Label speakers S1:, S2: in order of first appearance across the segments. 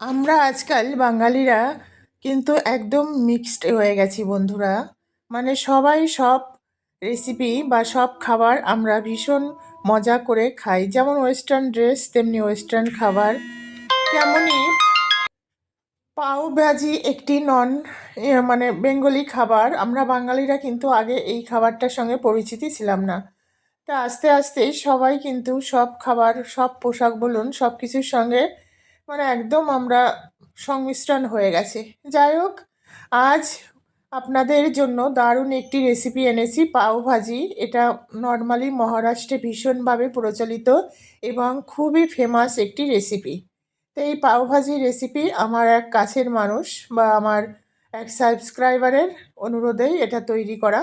S1: আমরা আজকাল বাঙালিরা কিন্তু একদম মিক্সড হয়ে গেছি বন্ধুরা। মানে সবাই সব রেসিপি বা সব খাবার আমরা ভীষণ মজা করে খাই। যেমন ওয়েস্টার্ন ড্রেস তেমনি ওয়েস্টার্ন খাবার। তেমনই পাও ভাজি একটি নন মানে বেঙ্গলি খাবার। আমরা বাঙালিরা কিন্তু আগে এই খাবারটার সঙ্গে পরিচিতি ছিলাম না। তা আস্তে আস্তে সবাই কিন্তু সব খাবার, সব পোশাক বলুন সব কিছুর সঙ্গে মানে একদম আমরা সংমিশ্রণ হয়ে গেছে। যাই হোক, আজ আপনাদের জন্য দারুণ একটি রেসিপি এনেছি, পাও ভাজি। এটা নর্মালি মহারাষ্ট্রে ভীষণভাবে প্রচলিত এবং খুবই ফেমাস একটি রেসিপি তো এই পাও ভাজি রেসিপি আমার এক কাছের মানুষ বা আমার এক সাবস্ক্রাইবারের অনুরোধেই এটা তৈরি করা।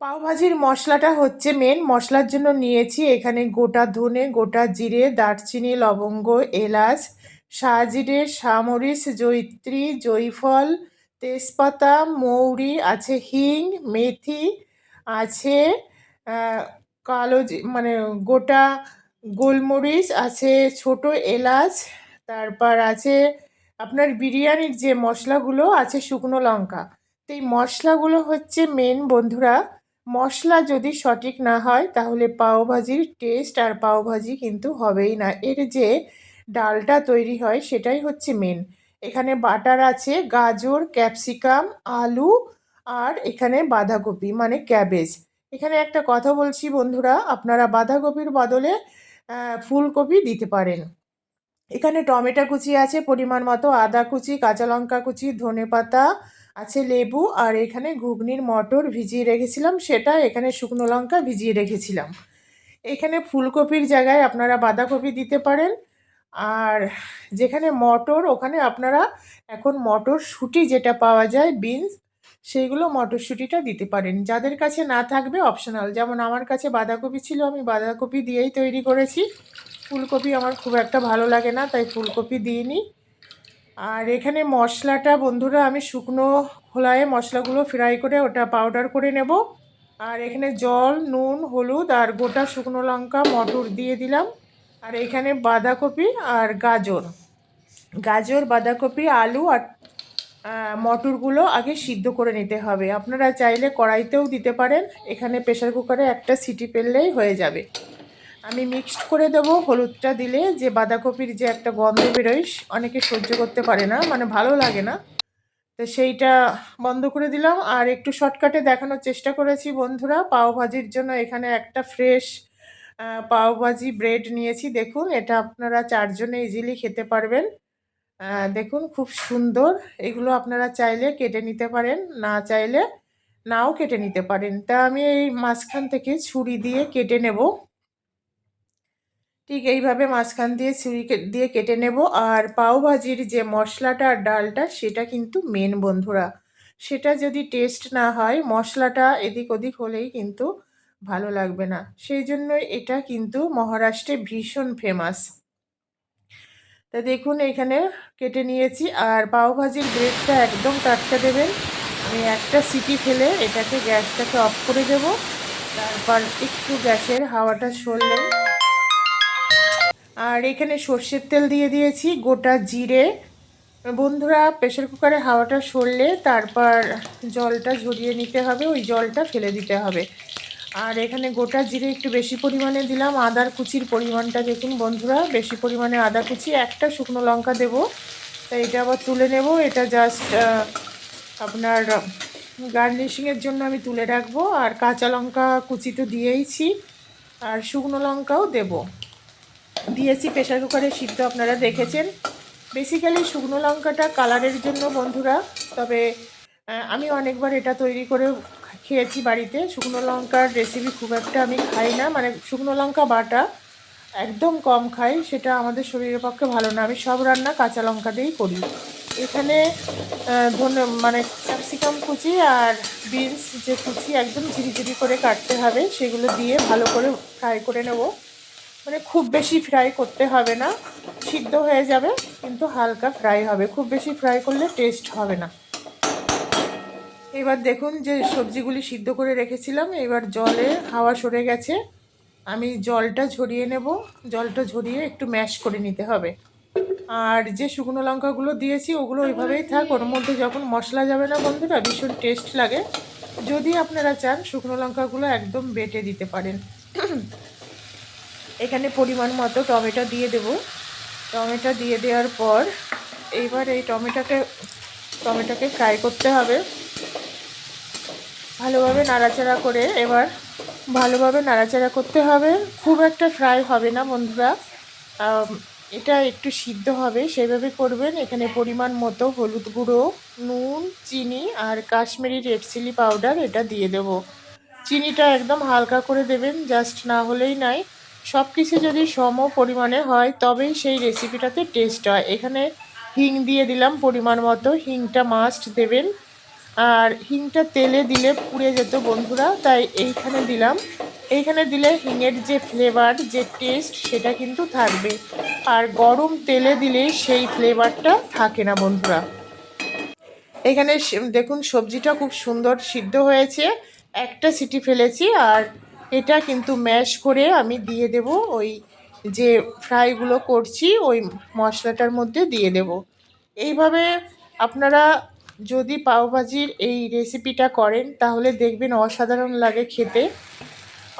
S1: পাওভাজির মশলাটা হচ্ছে মেন মশলার জন্য নিয়েছি এখানে গোটা ধনে, গোটা জিরে, দারচিনি, লবঙ্গ, এলাচ, সাজিরে, সামরিচ, জৈত্রী, জয়ফল, তেজপাতা, মৌরি, আছে হিং, মেথি, আছে কালো মানে গোটা গোলমরিচ, আছে ছোট এলাচ, তারপর আছে আপনার বিরিয়ানির যে মশলাগুলো আছে শুকনো লঙ্কা। তো এই মশলাগুলো হচ্ছে মেন বন্ধুরা মশলা যদি সঠিক না হয়, তাহলে পাওভাজির টেস্ট আর পাওভাজি কিন্তু হবেই না। এর যে ডালটা তৈরি হয়, সেটাই হচ্ছে মেন এখানে বাটার আছে, গাজর ক্যাপসিকাম আলু আর এখানে বাঁধাকপি মানে ক্যাবেজ এখানে একটা কথা বলছি বন্ধুরা, আপনারা বাঁধাকপির বদলে ফুলকপি দিতে পারেন। এখানে টমেটো কুচি আছে, পরিমাণ মতো আদা কুচি, কাঁচা লঙ্কা কুচি, ধনেপাতা আছে লেবু আর এখানে ঘুগনির মটর ভিজিয়ে রেখেছিলাম, সেটা এখানে শুকনো লঙ্কা ভিজিয়ে রেখেছিলাম। এখানে ফুলকপির জায়গায় আপনারা বাঁধাকপি দিতে পারেন। আর যেখানে মটর, ওখানে আপনারা এখন মটরশুঁটি যেটা পাওয়া যায়, বিনস, সেইগুলো মটরশুঁটিটা দিতে পারেন। যাদের কাছে না থাকবে, অপশনাল। যেমন আমার কাছে বাঁধাকপি ছিল, আমি বাঁধাকপি দিয়েই তৈরি করেছি। ফুলকপি আমার খুব একটা ভালো লাগে না, তাই ফুলকপি দিইনি। আর এখানে মশলাটা বন্ধুরা আমি শুকনো খোলায় মশলাগুলো ফ্রাই করে ওটা পাউডার করে নেব। আর এখানে জল, নুন, হলুদ আর গোটা শুকনো লঙ্কা, মটর দিয়ে দিলাম। আর এখানে বাঁধাকপি আর গাজর। গাজর, বাঁধাকপি, আলু আর মটরগুলো আগে সিদ্ধ করে নিতে হবে। আপনারা চাইলে কড়াইতেও দিতে পারেন। এখানে প্রেশার কুকারে একটা সিটি পেললেই হয়ে যাবে। আমি মিক্সড করে দেবো, হলুদটা দিলে যে বাঁধাকপির যে একটা গন্ধ বেরোয়, অনেকে সহ্য করতে পারে না মানে ভালো লাগে না। তো সেইটা বন্ধ করে দিলাম। আর একটু শর্টকাটে দেখানোর চেষ্টা করেছি বন্ধুরা, পাও ভাজির জন্য এখানে একটা ফ্রেশ পাও ভাজি ব্রেড নিয়েছি। দেখুন, এটা আপনারা চারজনে ইজিলি খেতে পারবেন। দেখুন, খুব সুন্দর। এগুলো আপনারা চাইলে কেটে নিতে পারেন, না চাইলে নাও কেটে নিতে পারেন। তা আমি এই মাঝখান থেকে ছুরি দিয়ে কেটে নেব। ঠিক এইভাবে মাঝখান দিয়ে ছুরি দিয়ে কেটে নেব। আর পাও ভাজির যে মশলাটা আর ডালটা, সেটা কিন্তু মেন বন্ধুরা। সেটা যদি টেস্ট না হয়, মশলাটা এদিক ওদিক হলেই কিন্তু ভালো লাগবে না। সেই জন্য এটা কিন্তু মহারাষ্ট্রে ভীষণ ফেমাস তা দেখুন, এখানে কেটে নিয়েছি। আর পাও ভাজির ব্রেডটা একদম টাটকা দেবেন। আমি একটা সিটি ফেলে এটাকে গ্যাসটাকে অফ করে দেব। তারপর একটু গ্যাসের হাওয়াটা সরলে আর এখানে সর্ষের তেল দিয়ে দিয়েছি, গোটা জিরে। বন্ধুরা প্রেশার কুকারে হাওয়াটা সরলে তারপর জলটা ঝরিয়ে নিতে হবে, ওই জলটা ফেলে দিতে হবে। আর এখানে গোটা জিরে একটু বেশি পরিমাণে দিলাম, আদার কুচির পরিমাণটা দেখুন বন্ধুরা, বেশি পরিমাণে আদা কুচি, একটা শুকনো লঙ্কা দেব। তাই এটা আবার তুলে নেব, এটা জাস্ট আপনার গার্নিশিংয়ের জন্য আমি তুলে রাখব। আর কাঁচা লঙ্কা কুচি তো দিয়েইছি, আর শুকনো লঙ্কাও দেবো। দিয়েছি প্রেশার কুকারে সিদ্ধ আপনারা দেখেছেন। বেসিক্যালি শুকনো লঙ্কাটা কালারের জন্য বন্ধুরা তবে আমি অনেকবার এটা তৈরি করে খেয়েছি বাড়িতে। শুকনো লঙ্কার রেসিপি খুব একটা আমি খাই না মানে শুকনো লঙ্কা বাটা একদম কম খাই সেটা আমাদের শরীরের পক্ষে ভালো না। আমি সব রান্না কাঁচা লঙ্কা দিয়েই করি। এখানে আহ, ধনে মানে ক্যাপসিকাম কুচি আর বিনস যে কুচি একদম ঝিরিঝিরি করে কাটতে হবে সেগুলো দিয়ে ভালো করে ফ্রাই করে নেব। মানে খুব বেশি ফ্রাই করতে হবে না। সিদ্ধ হয়ে যাবে, কিন্তু হালকা ফ্রাই হবে। খুব বেশি ফ্রাই করলে টেস্ট হবে না। এবার দেখুন যে সবজিগুলি সিদ্ধ করে রেখেছিলাম, এবার জলে হাওয়া সরে গেছে। আমি জলটা ঝরিয়ে নেব। জলটা ঝরিয়ে একটু ম্যাশ করে নিতে হবে। আর যে শুকনো লঙ্কাগুলো দিয়েছি, ওগুলো ওইভাবেই থাক। ওর মধ্যে যখন মশলা যাবে না বন্ধুরা, ভীষণ টেস্ট লাগে। যদি আপনারা চান, শুকনো লঙ্কাগুলো একদম বেটে দিতে পারেন। এখানে পরিমাণ মতো টমেটো দিয়ে দেব। টমেটো দিয়ে দেওয়ার পর এইবার এই টমেটোকে টমেটোকে ফ্রাই করতে হবে। ভালোভাবে নাড়াচাড়া করে এবার ভালোভাবে নাড়াচাড়া করতে হবে। খুব একটা ফ্রাই হবে না বন্ধুরা। এটা একটু সিদ্ধ হবে। সেভাবে করবেন। এখানে পরিমাণ মতো হলুদ গুঁড়ো, নুন, চিনি আর কাশ্মীরি রেড চিলি পাউডার এটা দিয়ে দেব। চিনিটা একদম হালকা করে দেবেন। জাস্ট না হলেই নাই। সব কিছু যদি সম পরিমাণে হয়, তবেই সেই রেসিপিটাতে টেস্ট হয়। এখানে হিং দিয়ে দিলাম পরিমাণ মতো। হিংটা মাস্ট দেবেন। আর হিংটা তেলে দিলে পুড়ে যেত বন্ধুরা, তাই এইখানে দিলাম। এইখানে দিলে হিঙের যে ফ্লেভার যে টেস্ট সেটা কিন্তু থাকবে। আর গরম তেলে দিলে সেই ফ্লেভারটা থাকে না বন্ধুরা। এখানে দেখুন, সবজিটা খুব সুন্দর সিদ্ধ হয়েছে। একটা সিটি ফেলেছি আর এটা কিন্তু ম্যাশ করে আমি দিয়ে দেব ওই যে ফ্রাইগুলো করছি, ওই মশলাটার মধ্যে দিয়ে দেব। এইভাবে আপনারা যদি পাওভাজির এই রেসিপিটা করেন, তাহলে দেখবেন অসাধারণ লাগে খেতে।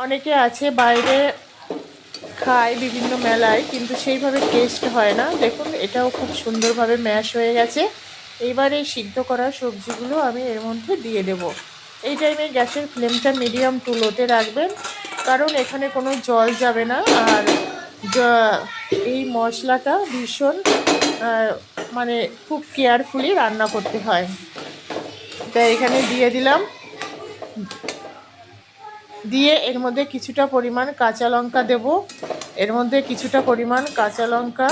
S1: অনেকে আছে বাইরে খায় বিভিন্ন মেলায়, কিন্তু সেইভাবে টেস্ট হয় না। দেখুন, এটাও খুব সুন্দরভাবে ম্যাশ হয়ে গেছে। এইবার এই সিদ্ধ করা সবজিগুলো আমি এর মধ্যে দিয়ে দেব। এই টাইমে গ্যাসের ফ্লেমটা মিডিয়াম টু লোতে রাখবেন, কারণ এখানে কোনো জল যাবে না। আর এই মশলাটা ভীষণ মানে খুব কেয়ারফুলি রান্না করতে হয়। তাই এখানে দিয়ে দিলাম। দিয়ে এর মধ্যে কিছুটা পরিমাণ কাঁচা লঙ্কা দেব। এর মধ্যে কিছুটা পরিমাণ কাঁচা লঙ্কা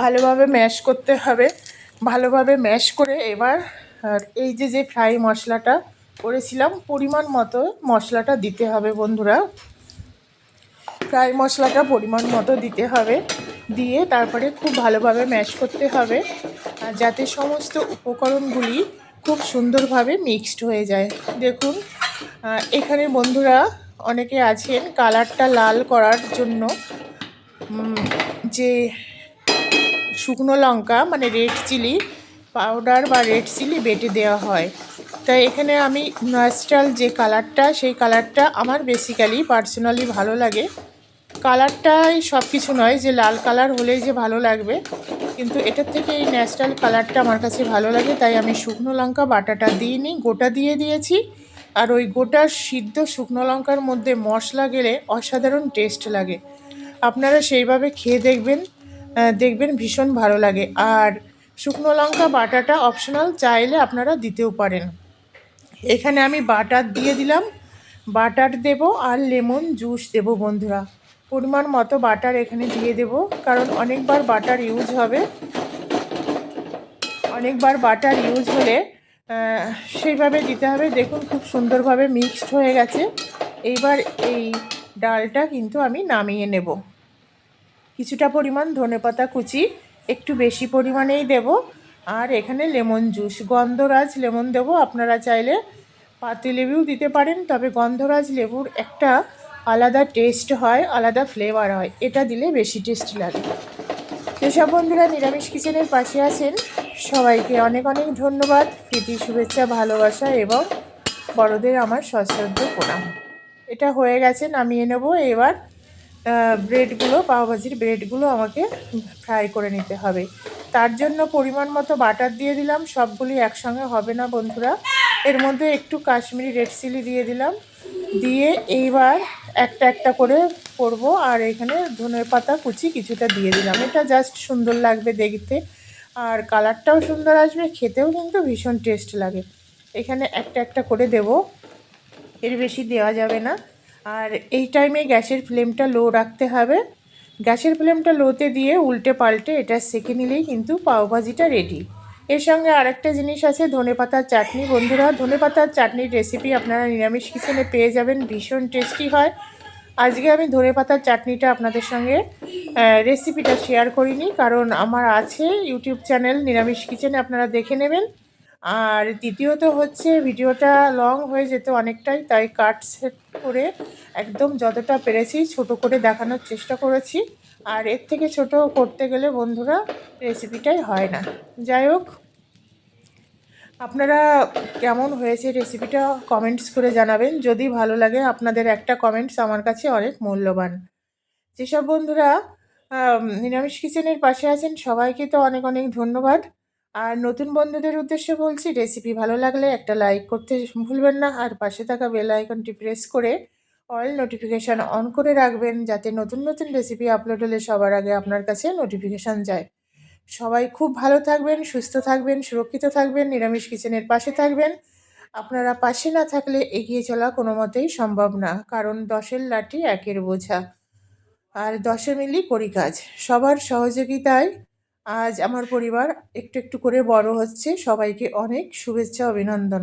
S1: ভালোভাবে ম্যাশ করতে হবে। ভালোভাবে ম্যাশ করে এবার এই যে যে ফ্রাই মশলাটা করেছিলাম, পরিমাণ মতো মশলাটা দিতে হবে বন্ধুরা। ফ্রাই মশলাটা পরিমাণ মতো দিতে হবে, দিয়ে তারপরে খুব ভালোভাবে ম্যাশ করতে হবে যাতে সমস্ত উপকরণগুলি খুব সুন্দরভাবে মিক্সড হয়ে যায়। দেখুন এখানে বন্ধুরা অনেকে আছেন কালারটা লাল করার জন্য। যে শুকনো লঙ্কা মানে রেড চিলি পাউডার বা রেড চিলি বেটে দেওয়া হয়। তাই এখানে আমি ন্যাচারাল যে কালারটা, সেই কালারটা আমার বেসিক্যালি পার্সোনালি ভালো লাগে। কালারটাই সব কিছু নয় যে লাল কালার হলেই যে ভালো লাগবে, কিন্তু এটার থেকে এই ন্যাচারাল কালারটা আমার কাছে ভালো লাগে, তাই আমি শুকনো লঙ্কা বাটাটা দিইনি গোটা দিয়ে দিয়েছি। আর ওই গোটা সিদ্ধ শুকনো লঙ্কার মধ্যে মশলা গেলে অসাধারণ টেস্ট লাগে। আপনারা সেইভাবে খেয়ে দেখবেন দেখবেন ভীষণ ভালো লাগে। আর শুকনো লঙ্কা বাটাটা অপশনাল চাইলে আপনারা দিতেও পারেন। এখানে আমি বাটার দিয়ে দিলাম। বাটার দেব আর লেমন জুস দেব বন্ধুরা। পরিমাণ মতো বাটার এখানে দিয়ে দেব, কারণ অনেকবার বাটার ইউজ হবে। অনেকবার বাটার ইউজ হলে সেইভাবে দিতে হবে। দেখুন খুব সুন্দরভাবে মিক্সড হয়ে গেছে। এইবার এই ডালটা কিন্তু আমি নামিয়ে নেব। কিছুটা পরিমাণ ধনেপাতা কুচি একটু বেশি পরিমাণেই দেব। আর এখানে লেমন জুস, গন্ধরাজ লেমন দেব। আপনারা চাইলে পাতি লেবুও দিতে পারেন, তবে গন্ধরাজ লেবুর একটা আলাদা টেস্ট হয়, আলাদা ফ্লেভার হয়। এটা দিলে বেশি টেস্ট লাগে। যেসব বন্ধুরা নিরামিষ কিচেনের পাশে আছেন। সবাইকে অনেক অনেক ধন্যবাদ। প্রীতি, শুভেচ্ছা, ভালোবাসা এবং বড়দের আমার সশ্রদ্ধ প্রণাম। এটা হয়ে গেছে, নামিয়ে নেব। এবার ব্রেডগুলো পাওভাজির ব্রেডগুলো আমাকে ফ্রাই করে নিতে হবে। তার জন্য পরিমাণ মতো বাটার দিয়ে দিলাম, সবগুলি একসঙ্গে হবে না বন্ধুরা। এর মধ্যে একটু কাশ্মীরি রেড চিলি দিয়ে দিলাম। দিয়ে এইবার একটা একটা করে করব, আর এখানে ধনের পাতা কুচি কিছুটা দিয়ে দিলাম। এটা জাস্ট সুন্দর লাগবে দেখতে। আর কালারটাও সুন্দর আসবে, খেতেও কিন্তু ভীষণ টেস্ট লাগে। এখানে একটা একটা করে দেব। এর বেশি দেওয়া যাবে না। আর এই টাইমে গ্যাসের ফ্লেমটা লো রাখতে হবে। গ্যাসের ফ্লেমটা লোতে দিয়ে উল্টে পাল্টে এটা সেঁকে নিলেই কিন্তু পাওভাজিটা রেডি এর সঙ্গে আরেকটা জিনিস আছে, ধনে পাতার চাটনি। বন্ধুরা, ধনে পাতার চাটনির রেসিপি আপনারা নিরামিষ কিচেনে পেয়ে যাবেন, ভীষণ টেস্টি হয়। আজকে আমি ধনে পাতার চাটনিটা আপনাদের সঙ্গে রেসিপিটা শেয়ার করিনি, কারণ আমার আছে ইউটিউব চ্যানেল নিরামিষ কিচেনে আপনারা দেখে নেবেন। আর দ্বিতীয়ত হচ্ছে ভিডিওটা লং হয়ে যেত অনেকটাই, তাই কাট সেট করে একদম যতটা পেরেছি ছোট করে দেখানোর চেষ্টা করেছি। আর এর থেকে ছোট করতে গেলে বন্ধুরা রেসিপিটাই হয় না। যাই হোক, আপনারা কেমন হয়েছে রেসিপিটা কমেন্টস করে জানাবেন। যদি ভালো লাগে আপনাদের একটা কমেন্টস আমার কাছে অনেক মূল্যবান। যেসব বন্ধুরা নিরামিষ কিচেনের পাশে আছেন, সবাইকে তো অনেক অনেক ধন্যবাদ। আর নতুন বন্ধুদের উদ্দেশ্যে বলছি রেসিপি ভালো লাগলে একটা লাইক করতে ভুলবেন না। আর পাশে থাকা বেল আইকনটি প্রেস করে অল নোটিফিকেশান অন করে রাখবেন, যাতে নতুন নতুন রেসিপি আপলোড হলে সবার আগে আপনার কাছে নোটিফিকেশান যায়। সবাই খুব ভালো থাকবেন, সুস্থ থাকবেন, সুরক্ষিত থাকবেন, নিরামিষ কিচেনের পাশে থাকবেন। আপনারা পাশে না থাকলে এগিয়ে চলা কোনো মতেই সম্ভব না, কারণ দশের লাঠি একের বোঝা। আর দশে মিলি করি কাজ সবার সহযোগিতায় আজ আমার পরিবার একটু একটু করে বড় হচ্ছে। সবাইকে অনেক শুভেচ্ছা অভিনন্দন।